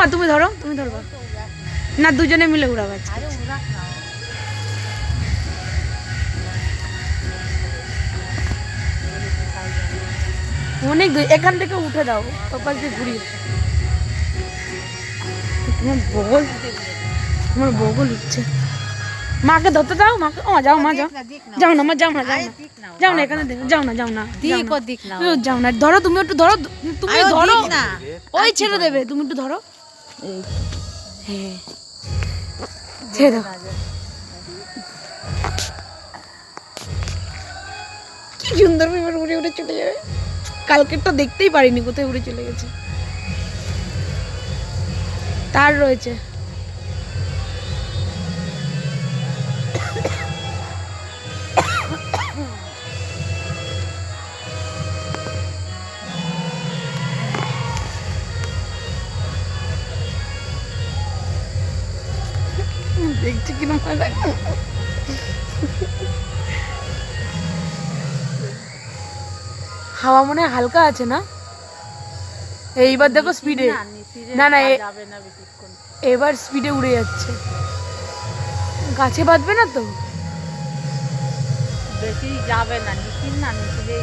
মা তুমি ধরো তুমি ধরবা না দুজনে মিলে উড়াবে আজকে। অনেক এখান থেকে উঠে দাও পাপা দিয়ে ঘুরিয়ে তোমার বগল তোমার বগল উঠছে। মাকে ধরতে দাও মাকে ও যাও মা যাও। যাও না মা যাও না যাও না। যাও না এখানে দেখো যাও না যাও না দিক না যাও না ধরো তুমি একটু ধরো তুমি ধরো। ওই ছেড়ে দেবে তুমি একটু ধরো। হ্যাঁ ছেড়ে দাও। কি সুন্দর বিমান উড়ে উড়ে চলে যাবে। কালকেরটা দেখতেই পারিনি কোথায় উড়ে চলে গেছে। তার রয়েছে। দেখছি কিনা মজা হাওয়া মনে হালকা আছে না? এইবার দেখো স্পিডে না না, এবার স্পিডে উড়ে যাচ্ছে। গাছে বাঁধবে না তো? বেশি যাবে না নিচিন না ইয়ে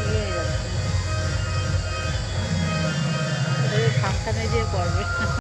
হয়ে যে করবে